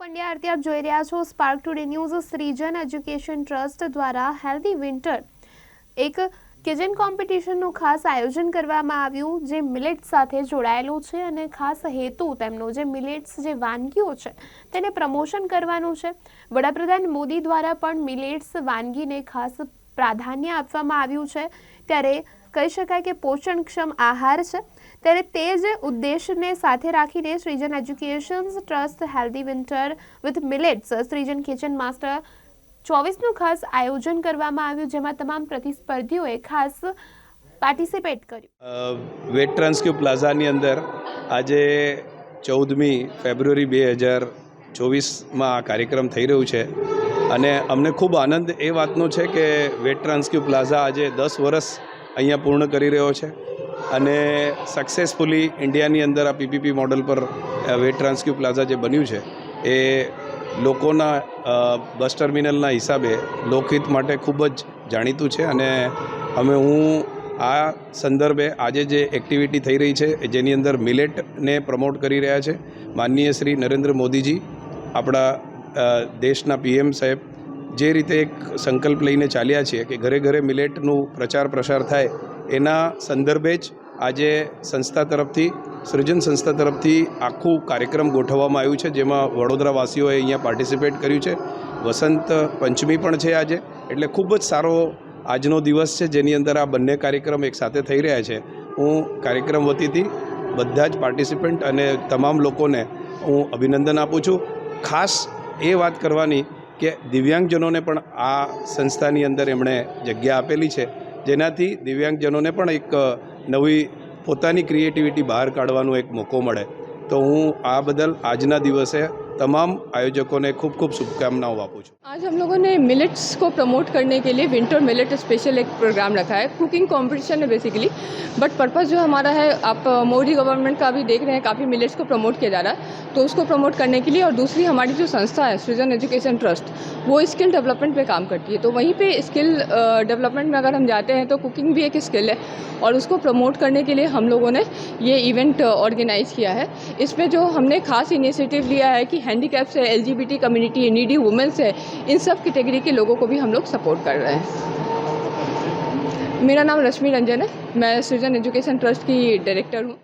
પંડ્યા આરતી આપ જોઈ રહ્યા છો Spark Today News Srijan education trust દ્વારા હેલ્ધી વિન્ટર એક કિચન કોમ્પિટિશનનું ખાસ આયોજન કરવામાં આવ્યું, જે મિલેટ્સ સાથે જોડાયેલું છે અને ખાસ હેતુ તેમનો, જે મિલેટ્સ જે વાનગીઓ છે, તેને પ્રમોશન કરવાનું છે. વડાપ્રધાન મોદી દ્વારા પણ મિલેટ્સ વાનગીને ખાસ પ્રાધાન્ય આપવામાં આવ્યું છે. ત્યારે કહી શકાય કે પોષણક્ષમ આહાર છે. ત્યારે તે જ ઉદ્દેશને સાથે રાખીને Srijan education trust healthy winter with millets Srijan kitchen master ચોવીસનું ખાસ આયોજન કરવામાં આવ્યું, જેમાં તમામ પ્રતિસ્પર્ધીઓએ ખાસ પાર્ટિસિપેટ કર્યું. વેટ ટ્રાન્સક્યુ પ્લાઝાની અંદર આજે ચૌદમી ફેબ્રુઆરી બે હજાર ચોવીસમાં આ કાર્યક્રમ થઈ રહ્યું છે. અને અમને ખૂબ આનંદ એ વાતનો છે કે વેટ ટ્રાન્સક્યુ પ્લાઝા આજે દસ વર્ષ અહીંયા પૂર્ણ કરી રહ્યો છે અને સક્સેસફુલી ઇન્ડિયાની અંદર આ પીપીપી મોડલ પર વેટ ટ્રાન્સક્યુ પ્લાઝા જે બન્યું છે, એ લોકોના બસ ટર્મિનલના હિસાબે લોકહિત માટે ખૂબ જ જાણીતું છે અને અમે હું આ સંદર્ભે આજે જે એક્ટિવિટી થઈ રહી છે જેની અંદર મિલેટને પ્રમોટ કરી રહ્યા છે, માનનીય શ્રી નરેન્દ્ર મોદીજી, આપણા દેશના પીએમ સાહેબ જે રીતે એક સંકલ્પ લઈને ચાલ્યા છીએ કે ઘરે ઘરે મિલેટનું પ્રચાર પ્રસાર થાય, એના સંદર્ભે જ આજે સંસ્થા તરફથી, સૃજન સંસ્થા તરફથી આખું કાર્યક્રમ ગોઠવવામાં આવ્યું છે, જેમાં વડોદરાવાસીઓએ અહીંયા પાર્ટિસિપેટ કર્યું છે. વસંત પંચમી પણ છે આજે, એટલે ખૂબ જ સારો આજનો દિવસ છે, જેની અંદર આ બંને કાર્યક્રમ એકસાથે થઈ રહ્યા છે. હું કાર્યક્રમ વતીથી બધા જ પાર્ટિસિપન્ટ અને તમામ લોકોને હું અભિનંદન આપું છું. ખાસ એ વાત કરવાની કે દિવ્યાંગજનોને પણ આ સંસ્થાની અંદર એમણે જગ્યા આપેલી છે. જેનાથી દિવ્યાંગજનોને પણ એક નવી પોતાની ક્રિએટિવિટી બહાર કાઢવાનો એક મોકો મળે. તો હું આ બદલ આજના દિવસે तमाम आयोजकों ने खूब खूब शुभकामनाओं वापू आज हम लोगों ने मिलेट्स को प्रमोट करने के लिए विंटर मिलेट स्पेशल एक प्रोग्राम रखा है, कुकिंग कॉम्पिटिशन है बेसिकली बट पर्पज़ जो हमारा है, आप मोदी गवर्नमेंट का भी देख रहे हैं, काफ़ी मिलेट्स को प्रमोट किया जा रहा है तो उसको प्रमोट करने के लिए और दूसरी हमारी जो संस्था है, सृजन एजुकेशन ट्रस्ट, वो स्किल डेवलपमेंट पर काम करती है तो वहीं पर स्किल डेवलपमेंट में अगर हम जाते हैं तो कुकिंग भी एक स्किल है और उसको प्रमोट करने के लिए हम लोगों ने ये इवेंट ऑर्गेनाइज़ किया है। इसमें जो हमने खास इनिशिएटिव लिया है कि हैंडीकैप्स है एल कम्युनिटी है नीडी वुमेंस है, इन सब कैटेगरी के लोगों को भी हम लोग सपोर्ट कर रहे हैं। मेरा नाम रश्मि रंजन है, मैं सृजन एजुकेशन ट्रस्ट की डायरेक्टर हूँ।